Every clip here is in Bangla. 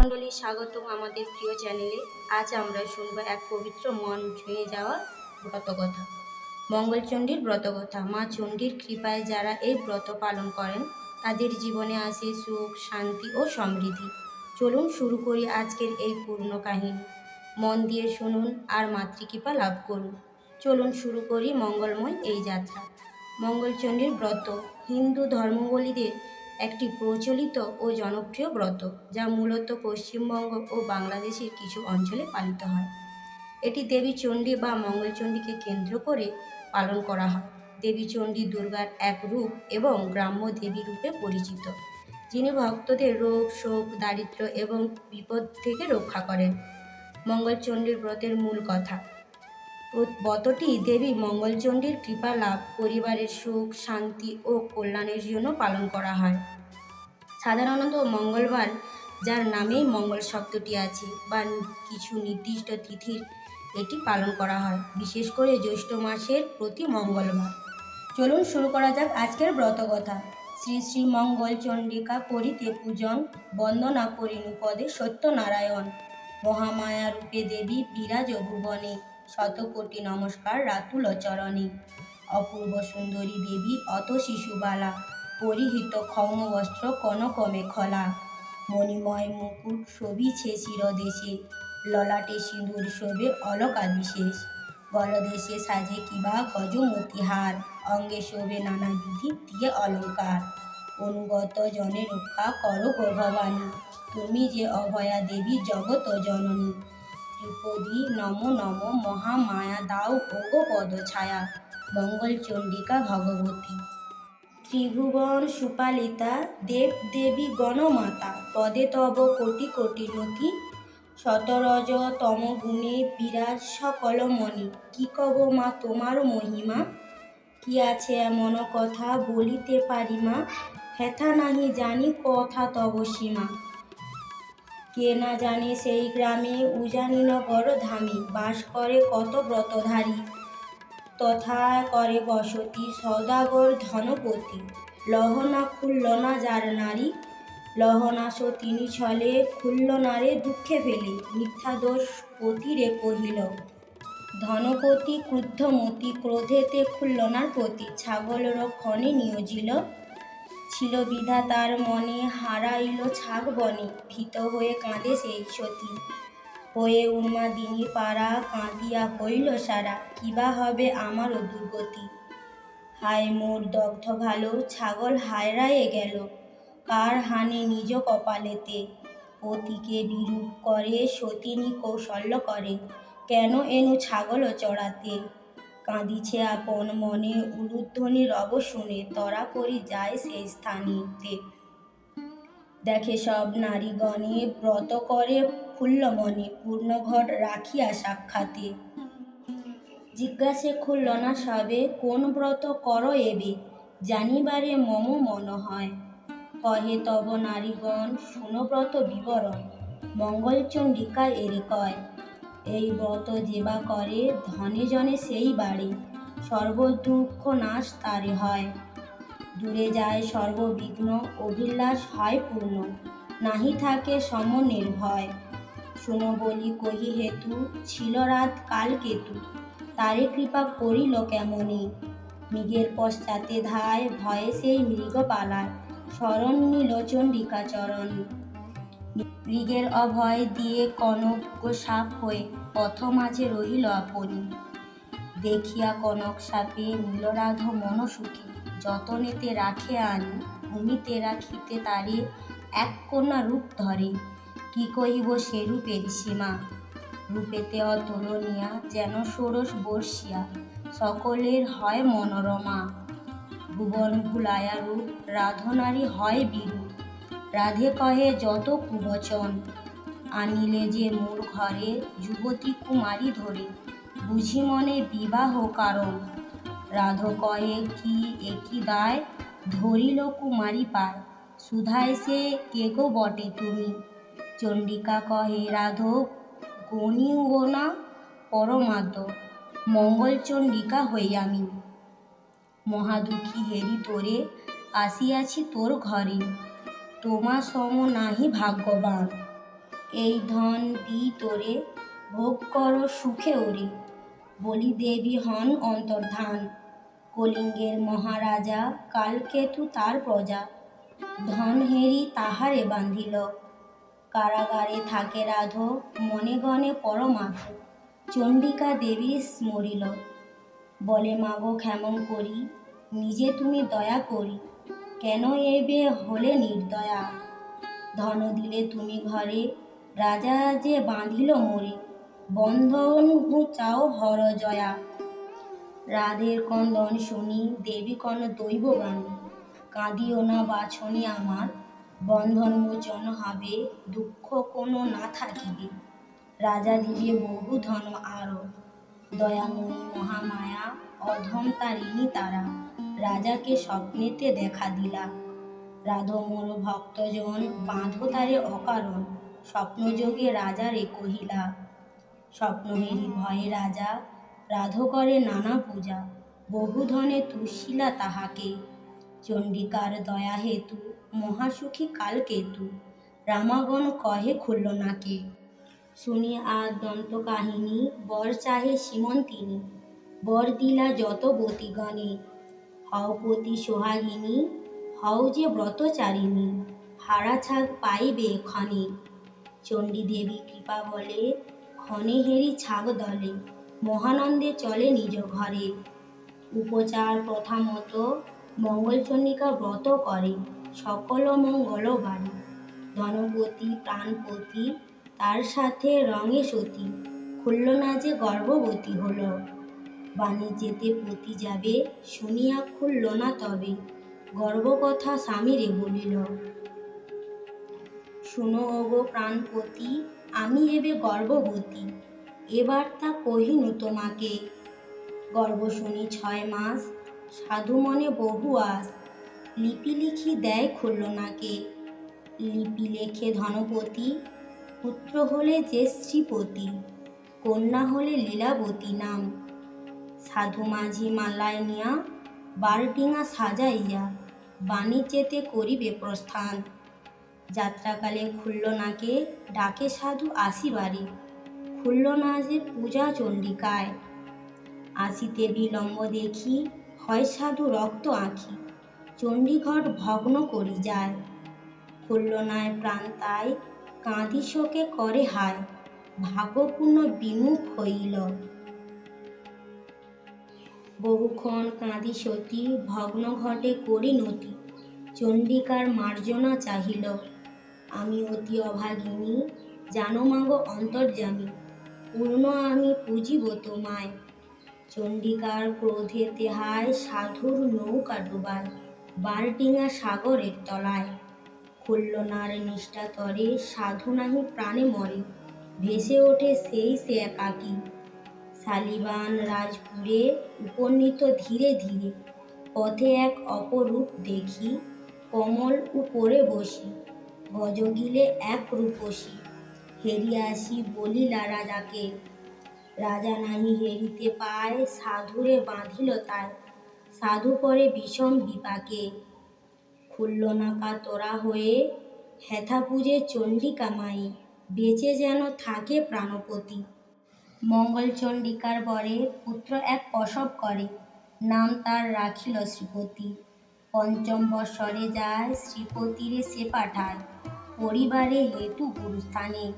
মণ্ডলী স্বাগতম আমাদের প্রিয় চ্যানেলে। আজ আমরা শুনব এক পবিত্র মন ছুঁয়ে যাওয়া ব্রতকথা। মঙ্গলচণ্ডীর ব্রতকথা। মা চণ্ডীর কৃপায় যারা এই ব্রত পালন করেন, তাদের জীবনে আসে সুখ, শান্তি ও সমৃদ্ধি। চলুন শুরু করি আজকের এই পূর্ণ কাহিনী। মন দিয়ে শুনুন আর মাতৃকৃপা লাভ করুন। চলুন শুরু করি মঙ্গলময় এই যাত্রা। মঙ্গলচণ্ডীর ব্রত। হিন্দু ধর্মাবলীদের একটি প্রচলিত ও জনপ্রিয় ব্রত, যা মূলত পশ্চিমবঙ্গ ও বাংলাদেশের কিছু অঞ্চলে পালিত হয়। এটি দেবী চণ্ডী বা মঙ্গলচণ্ডীকে কেন্দ্র করে পালন করা হয়। দেবী চণ্ডী দুর্গার এক রূপ এবং গ্রাম্য দেবী রূপে পরিচিত। যিনি ভক্তদের রোগ, শোক, দারিদ্র্য এবং বিপদ থেকে রক্ষা করেন। মঙ্গলচণ্ডীর ব্রতের মূল কথা ব্রতটি দেবী মঙ্গলচণ্ডীর কৃপা লাভ, পরিবারের সুখ, শান্তি ও কল্যাণের জন্য পালন করা হয়। সাধারণত মঙ্গলবার, যার নামেই মঙ্গল শব্দটি আছে বা কিছু নির্দিষ্ট তিথির এটি পালন করা হয়। বিশেষ করে জ্যৈষ্ঠ মাসের প্রতি মঙ্গলবার। চলুন শুরু করা যাক আজকের ব্রতকথা। শ্রী শ্রী মঙ্গল চণ্ডিকা করিতে পূজন, বন্দনা করিনু পদে সত্যনারায়ণ। মহামায়া রূপে দেবী বিরাজ ভুবনে। শতকোটি নমস্কার রাতুল চরণে। অপূর্ব সুন্দরী দেবী অত শিশুবালা, পরিহিত ক্ষৌম বস্ত্র কনকমে খলা। মণিময় মুকুট শোভিছে শিরদেশে, ললাটে সিঁদুর শোভে অলকা বিশেষ গলদেশে সাজে কিবা গজমতিহার, অঙ্গে শোভে নানাবিধি দিয়ে অলঙ্কার। অনুগত জনে রক্ষা করো গো ভবানী তুমি যে অভয়া দেবী জগত জননী। ত্রিপদী নম নম মহামায়া দাও ওগো পদ ছায়া মঙ্গল চণ্ডিকা ভগবতী। ত্রিভুবন সুপালিতা দেব দেবী গণমাতা, পদে তব কোটি কোটি নতি শতরজ তম গুণে বিরাজ সকল মণি। কি কব মা তোমার মহিমা? কি আছে এমন কথা বলিতে পারি মা? হেথা নাহি জানি কথা তব সীমা। কে না জানে সেই গ্রামে উজানি নগর ধামে বাস করে কত ব্রতধারী। তথা করে বসতি সদাগর ধনপতি। লহনা খুলল না যার নারী। লহনাশ তিনি ছলে খুলল না রে দুঃখে ফেলে। মিথ্যা দোষ পতিরে কহিল, ধনপতি ক্রুদ্ধমতি ক্রোধেতে খুল্লনার প্রতি ছাগল রক্ষণে নিয়োজিল ছিল বিধা তার মনে হারাইল ছাগ বনে ভীত হয়ে কাঁদে সেই সতী। হয়ে উন্মাদিনী পাড়া কাঁদিয়া হইল সারা কিবা হবে আমারও দুর্গতি। হায় মোর দগ্ধ ভালো, ছাগল হায়রায়ে গেল, কার হানে নিজ কপালেতে? পতিকে বিরূপ করে সতিনী কৌশল্য করে, কেন এনু ছাগল চড়াতে? কাঁদিছে আপন মনে উলুধ্বনি রব শুনে তরা করি যায় সেই স্থানীতে। দেখে সব নারীগণে ব্রত করে খুল্ল মনে, পূর্ণ ঘট রাখিয়া সাক্ষাতে। জিজ্ঞাসে খুলল না সবে, কোন ব্রত কর এবে? জানিবারে মম মন হয়। কহে, তব নারীগণ শুনব্রত বিবরণ। মঙ্গলচণ্ডিকা এরে কয় এই ব্রত যেবা করে, ধনে জনে সেই বাড়ি। সর্বদুঃখ নাশ তারে হয়। দূরে যায় সর্ববিঘ্ন, অভিলাষ হয় পূর্ণ। নাহি থাকে সম নির্ভয় শুনো বলি কহি হেতু, ছিল রাত কাল কেতু। তারে কৃপা করিল কেমনি? মৃগের পশ্চাতে ধায়, ভয়ে সেই মৃগ পালায়। শরণ নিল চণ্ডিকা চরণ মৃগের অভয় দিয়ে কনক সাপ হয়ে পথ মাঝে রহিল আপনি। দেখিয়া কনক সাপে নীলরাধ মনসুখী, যতনেতে রাখে আনি, ভূমিতে রাখিতে তারে এক কন্যা রূপ ধরে। কি কহিব সে রূপের সীমা রূপেতে অতুলনিয়া যেন ষোড়শ বর্ষিয়া, সকলের হয় মনোরমা। ভুবন ভুলায়া রূপ রাধনারী হয় বিরূপ। রাধে কহে যত কুবচন আনিলে যে মোর ঘরে যুবতী কুমারী ধরে। বুঝি মনে বিবাহ কারণ। রাধ কহে কি একই দায়? ধরিল কুমারী পায়। সুধায় সে কে গো বটে তুমি? চণ্ডিকা কহে, রাধ গণিও না পরমাদ্য মঙ্গল চণ্ডিকা হই আমি। মহাদুঃখী হেরি তোরে আসিয়াছি তোর ঘরে। তোমা সম নাহি ভাগ্যবান। এই ধন দি তোরে, ভোগ কর সুখে ওরে বলি, দেবী হন অন্তর্ধান। কলিঙ্গের মহারাজা কালকেতু তার প্রজা। ধন হেরি তাহারে বান্ধিল। কারাগারে থাকে রাধ, মনে গণে পরমাধ চণ্ডিকা দেবী স্মরিল। বলে, মাগো ক্ষেমন করি, নিজে তুমি দয়া করি। কেন এবে হলে নির্দয়া? ধন দিলে তুমি ঘরে রাজা যে বাঁধিল মরি, বন্ধন চাও হর জয়া। রাধের কন্দন শুনি, দেবী কন দৈব বাণী। কাঁদিও না বাছনি আমার, বন্ধন মোচন হবে, দুঃখ কোনো না থাকিবে। রাজা দিবে বহু ধন আরও। দয়াময়ী মহামায়া, অধম তারিণী তারা। রাজাকে স্বপ্নেতে দেখা দিলা। রাধ ভক্তজন, বাঁধো তারে অকারণ। স্বপ্নযোগে রাজারে কহিলা স্বপ্নহেরি ভয়ে রাজা রাধ করে নানা পূজা বহু ধনে তুষিলা তাহাকে, চণ্ডিকার দয়া হেতু, মহাসুখী কালকেতু রামাগণ কহে খুলল নাকে। শুনি আর দন্ত কাহিনী বর চাহে সীমন্তিনী, বর দিলা যত বতীগণে হও পতি সোহাগিনী, হও যে ব্রতচারিণী হারা ছাগ পাইবে ক্ষণে চণ্ডী দেবী কৃপা বলে, ক্ষণে হেরি ছাগ দলে, মহানন্দে চলে নিজ ঘরে। উপচার প্রথা মতো মঙ্গলচন্ডিকা ব্রত করে, সকল মঙ্গল বাড়ি ধনপতি, প্রাণপতি, তার সাথে রঙে সতী, খুলল না যে গর্ভবতী হলো। বাণিজ্যেতে পতি যাবে, শুনিয়া খুলল না তবে গর্বকথা স্বামীরে বলিল শুনো ওগো প্রাণপতি, আমি এবে গর্ভবতী। এবার তা কহিনু তোমাকে। গর্ব শুনি ছয় মাস, সাধু মনে বহু আস। লিপি লিখি দেয় খুলল নাকে। লিপি লেখে ধনপতি, পুত্র হলে যে শ্রীপতি কন্যা হলে লীলাবতী নাম। সাধু মাঝি মালায় নিয়া বারডিঙা সাজাইয়া বাণিজ্যেতে করিবে প্রস্থান। যাত্রাকালে খুলল নাকে ডাকে সাধু আসিবারে খুলল না যে পূজা চণ্ডিকায়। আসিতে বিলম্ব দেখি, হয় সাধু রক্ত আঁখি। চণ্ডীঘট ভগ্ন করি যায়। খুলল নায় প্রাণ তাই কাঁদি শোকে করে হায়। ভাগ্যপূর্ণ বিমুখ হইল। বহুক্ষণ কাঁদি সতী ভগ্ন ঘটে করি নতি। চণ্ডিকার মার্জনা চাহিল। আমি অতি অভাগিনী, জানো মাগো অন্তর্যামী। পূর্ণ আমি পুজিব তোমায়। চণ্ডিকার ক্রোধে তেহায় সাধুর নৌকা ডোবায় বারডিঙা সাগরের তলায়। খুলল নার নিষ্ঠা তরে সাধু নাহি প্রাণে মরে, ভেসে ওঠে সেই সে একাকী। শালিবান রাজপুরে উপনীত ধীরে ধীরে, পথে এক অপরূপ দেখি, কমল উপরে বসি। গজগিলে এক রূপসী। হেরিয়া আসি বলিলা, রাজাকে, রাজা নাহি হেরিতে পায়, সাধুরে বাঁধিল তাই। সাধু পরে বিষম বিপাকে। খুলল নাকা তোরা হয়ে, হেথা পুজে চণ্ডিকা মাই বেঁচে যেন থাকে প্রাণপতি। মঙ্গলচণ্ডিকার বরে পুত্র এক প্রসব করে, নাম তার রাখিল শ্রীপতি। পঞ্চম বৎসরে যায়, শ্রীপতিরে সে পাঠায়। পরিবারে হেতু গুরুস্থানে।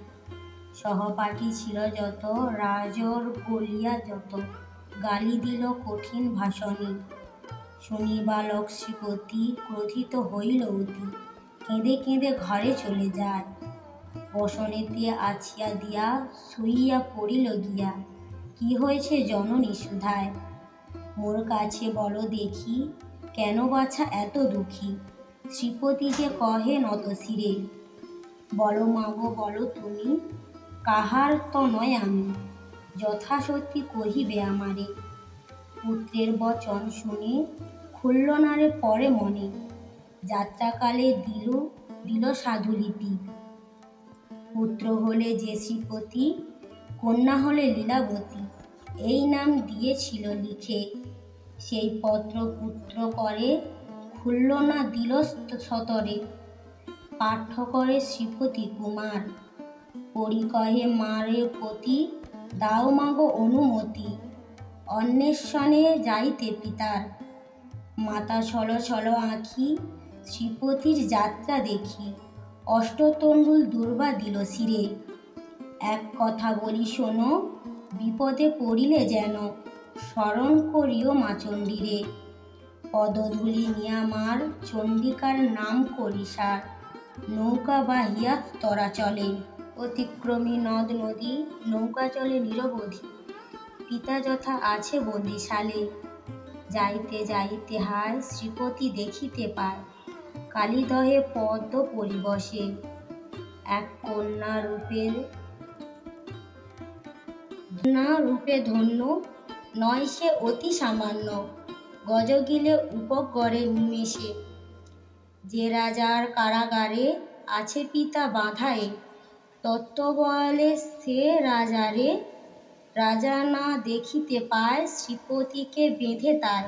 সহপাঠী ছিল যত, রাজর বলিয়া যত। গালি দিল কঠিন ভাষণে। শুনি বালক শ্রীপতি ক্রোধিত হইল অতি। কেঁদে কেঁদে ঘরে চলে যায়। বসনেতে আছিয়া দিয়া শুইয়া পড়িল গিয়া। কি হয়েছে জননী সুধায়? মোর কাছে বলো দেখি, কেন বাছা এত দুঃখী? শ্রীপতি যে কহে নত শিরে। বলো মাগো বলো তুমি, কাহার তো নয় আমি যথাসত্যি কহিবে আমারে। পুত্রের বচন শুনে খুলল না রে পরে মনে, যাত্রাকালে দিল দিল সাধুলিপি। পুত্র হলে যে শ্রীপতি, কন্যা হলে লীলাবতী, এই নাম দিয়েছিল লিখে। সেই পত্র পুত্র করে খুলল না দিল সতরে। পাঠ্য করে শ্রীপতি, কুমার পরি কহে মারে পতি, দাও মাগো অনুমতি, অন্বেষণে যাইতে পিতার। মাতা ছল ছল আঁখি, শ্রীপতির যাত্রা দেখি অষ্টতণ্ডুল দুর্বা দিল শিরে। এক কথা বলি শোনো, বিপদে পড়িলে যেন স্মরণ করিও মা চণ্ডীরে। পদধূলি নিয়ামার চণ্ডিকার নাম করি সার। নৌকা বাহিয়া তরা চলে। অতিক্রমী নদ, নদী, নৌকা চলে নিরবধি। পিতা যথা আছে বন্দিশালে। যাইতে যাইতে হায়, শ্রীপতি দেখিতে পায়। কালীদহে পদ্ম পরিবশে এক কন্যা রূপের না রূপে ধন্য, নয় সে অতি সামান্য। গজগিলে উপগড়ে নিমেষে যে রাজার কারাগারে আছে পিতা বাঁধায়ে তত্ত্ব বলে সে রাজারে রাজা না দেখিতে পায় শ্রীপতিকে বেঁধে তার,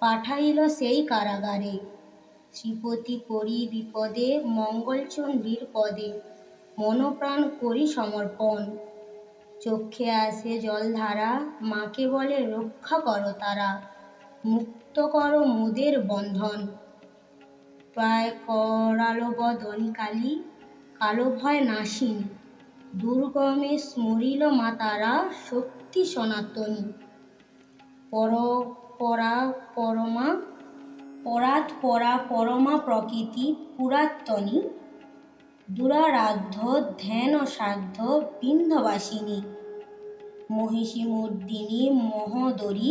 পাঠাইল সেই কারাগারে। শ্রীপতি করি বিপদে মঙ্গলচণ্ডীর পদে, মনপ্রাণ করি সমর্পণ। চক্ষে আসে জলধারা, মাকে বলে রক্ষা করো তারা, মুক্ত করো মোদের বন্ধন। প্রায় করালো বদন কালী কালো ভয় নাসিন। দুর্গমে স্মরিল মা তারা শক্তি সনাতনী। পর, পরা, পরমা পরাৎ পরা, পরমা প্রকৃতি পুরাতনী দুরারাধ্য, ধ্যান সাধ্য বিন্ধবাসিনী মহিষী মর্দিনী মহোদরী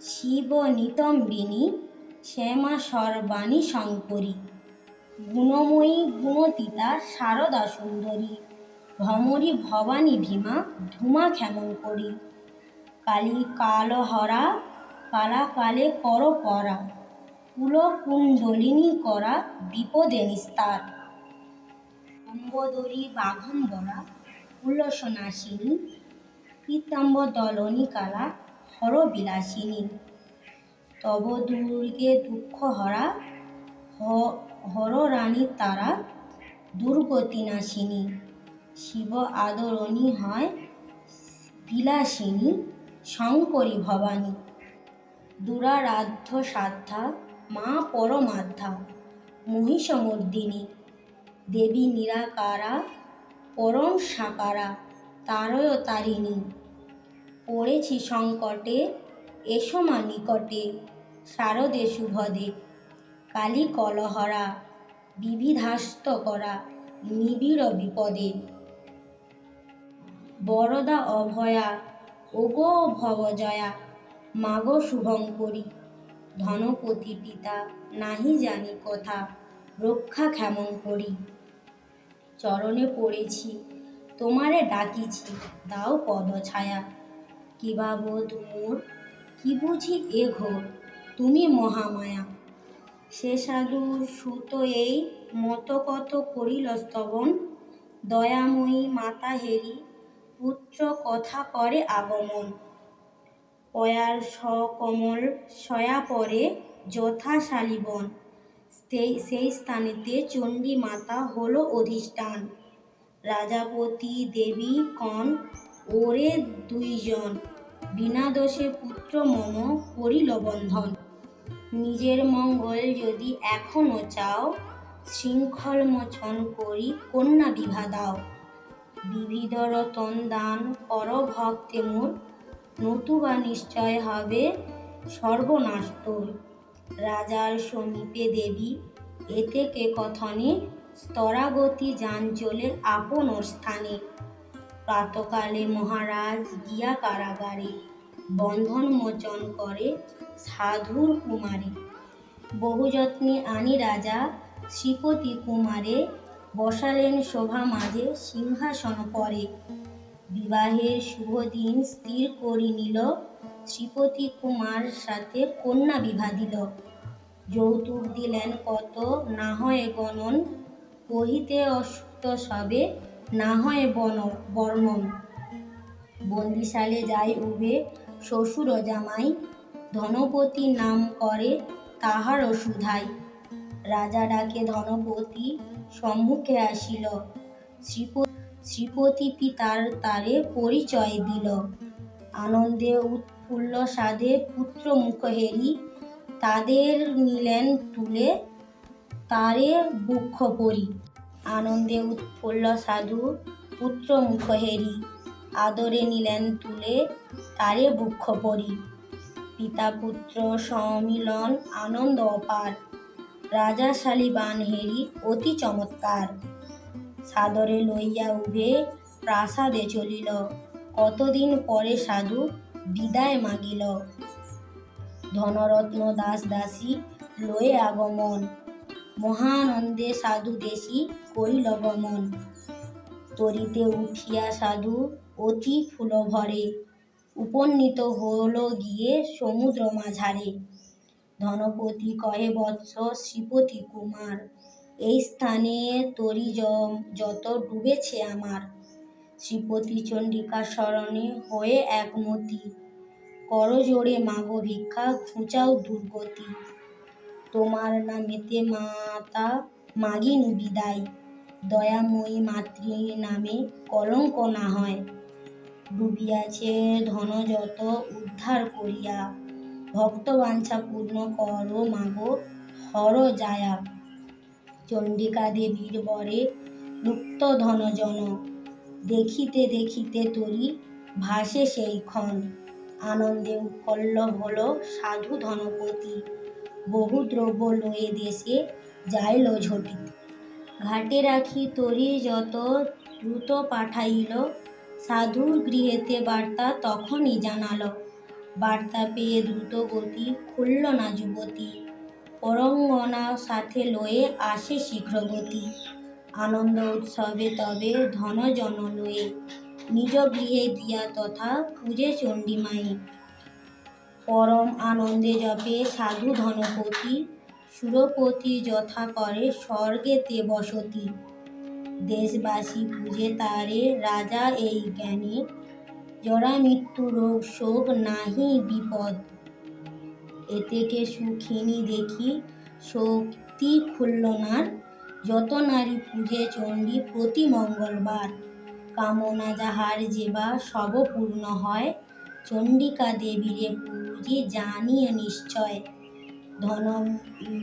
শিব নিতম্বিনী শ্যামা সর্বাণী শঙ্করী। গুণময়ী গুণতীতা শারদা সুন্দরী ভ্রমরী ভবানী ভীমা ধুমা ক্ষেমন করি কালী কালহরা কালা কালে কর পরা কুল কুণ্ডলিনী করা বিপদে নিস্তার। অম্বদরী বাঘম্বরা উল্লসনাশিনী পীতাম্ব দলনী কালা হর বিলাসিনী তব দুর্গে দুঃখ হরা হর রানী তারা দুর্গতি নাশিনী। শিব আদরণী হয় বিলাসিনী, শঙ্করী ভবানী। দুরারাধ্য সাধ্যা, মা পরমাধ্যা, মহিষমর্দিনী, দেবী নিরাকারা, পরম সাকারা তারয় তারিণী পড়েছি সংকটে এসো মা নিকটে, শারদে শুভদে কালী কলহরা বিবিধাস্ত করা, নিবিড় বিপদে। বরদা অভয়া, ওগো ভবজয়া, মাগো শুভঙ্করী ধনপতি পিতা, নাহি জানি কথা, রক্ষা ক্ষেমন করি। চরণে পড়েছি, তোমারে ডাকিছি, দাও পদ ছায়া কিবা বোধ মোর কি বুঝি এ ঘোর? তুমি মহামায়া। সে সাধু সুত এই মত কত করিল স্তবন। দয়াময়ী মাতা হেরি, পুত্র কথা করে আগমন। পয়ার সকমল সয়া পরে যথাশালীবন সেই সেই স্থানেতে চণ্ডী মাতা হলো অধিষ্ঠান। রাজাপতি দেবী কন ওরে দুইজন। বিনা দোষে পুত্র মম করিল বন্ধন। নিজের মঙ্গল যদি এখনও চাও শৃঙ্খল মোচন করি কন্যা বিভা দাও। বিবিধ রতন দান কর ভক্তে মোর নতুবা নিশ্চয় হবে সর্বনাশ রাজার সমীপে দেবী, এতে কে কথনে স্তরাগতি যান চলে আপন স্থানে। প্রাতকালে মহারাজ গিয়া কারাগারে বন্ধন মোচন করে সাধুর কুমারে। বহু যত্নে আনি রাজা শ্রীপতি কুমারে বসালেন শোভা মাঝে সিংহাসন পরে। বিবাহের শুভ দিন স্থির করি নিল, শ্রীপতি কুমার সাথে কন্যা বিভা দিল। যৌতুক দিলেন কত, না হয় গণন কহিতে অসুক্ত সবে না হয় বন বর্ণন বন্দিশালে যায় উভে শ্বশুর জামাই, ধনপতি নাম করে তাহার সুধাই। রাজা ডাকে ধনপতি সম্মুখে আসিল। শ্রীপতি পিতার তারে পরিচয় দিল। আনন্দে উৎফুল্ল সাধে পুত্র মুখ হেরি, তাদের নিলেন তুলে তারে বুক্ষ পরি আনন্দে উৎফুল্ল সাধু পুত্র মুখ হেরি। আদরে নিলেন তুলে তারে বুক্ষ পরি। পিতা পুত্র সম্মিলন আনন্দ অপার। রাজা শালিবান হেরি অতি চমৎকার। সাদরে লইয়া উভে প্রাসাদে চলিল। কতদিন পরে সাধু বিদায় মাগিল। ধনরত্ন দাস দাসী লয়ে আগমন। মহানন্দে সাধু দেশী করিল গমন তরিতে উঠিয়া সাধু অতি ফুল ভরে উপনীত হল গিয়ে সমুদ্র মাঝারে ধনপতি কহে, বৎস শ্রীপতি কুমার, এই স্থানে তরি যত ডুবেছে আমার। শ্রীপতি চণ্ডিকা স্মরণে হয়ে একমতি করজোড়ে মাগো ভিক্ষা ঘুচাও দুর্গতি। তোমার নামেতে মাতা মাগিনু বিদায়। দয়াময়ী মাতৃ নামে কলঙ্ক না হয়। ডুবিয়াছে ধন যত উদ্ধার করিয়া। ভক্ত বাঞ্ছা পূর্ণ কর মাগো, হর যায়া চণ্ডিকা দেবীর বরে লুপ্ত ধন জন দেখিতে দেখিতে তরি ভাসে সেই ক্ষণ। আনন্দে উৎকল্ল হল সাধু ধনপতি। বহু দ্রব্য লয়ে দেশে যাইল ঝটিতে ঘাটে রাখি তরি যত দ্রুত পাঠাইল, সাধুর গৃহেতে বার্তা তখনই জানালো। বার্তা পেয়ে দ্রুত গতি খুলল না যুবতী। পরঙ্গনা সাথে লয়ে আসে শীঘ্রগতি আনন্দ উৎসবে তবে ধনজন লয়ে, নিজ গৃহে দিয়া তথা পূজে চণ্ডীমাই পরম আনন্দে জপে সাধু ধনপতি, সুরপতি যথা করে স্বর্গেতে বসতি। দেশবাসী পূজে তারে, রাজা এই জ্ঞানে, জরা মৃত্যু রোগ শোক নাহি বিপদ। এতেকে সুখিনী দেখি, শক্তি খুলল নার যত নারী পূজে চণ্ডী প্রতি মঙ্গলবার। কামনা যাহার যেবা সব পূর্ণ হয়, চণ্ডিকা দেবীরে পূজি জানিয়ে নিশ্চয়। ধন,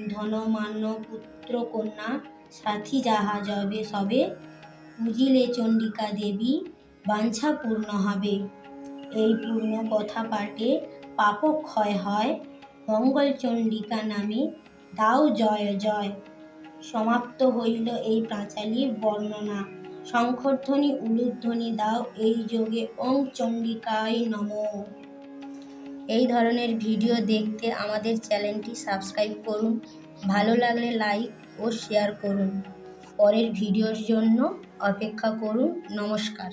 ধনমান্য পুত্র কন্যা, সাথী যাহা যবে সবে পূজিলে চণ্ডিকা দেবী, বাঞ্ছা পূর্ণ হবে। এই পূর্ণ কথা পাঠে পাপ ক্ষয় হয়, মঙ্গল চণ্ডিকা নামে দাও জয় জয়। সমাপ্ত হইল এই পাঁচালীর বর্ণনা। শঙ্খধ্বনি উলুধ্বনি দাও এই যোগে, ওং চণ্ডিকায় নম। এই ধরনের ভিডিও দেখতে আমাদের চ্যানেলটি সাবস্ক্রাইব করুন, ভালো লাগলে লাইক ও শেয়ার করুন। পরের ভিডিওর জন্য অপেক্ষা করুন। নমস্কার।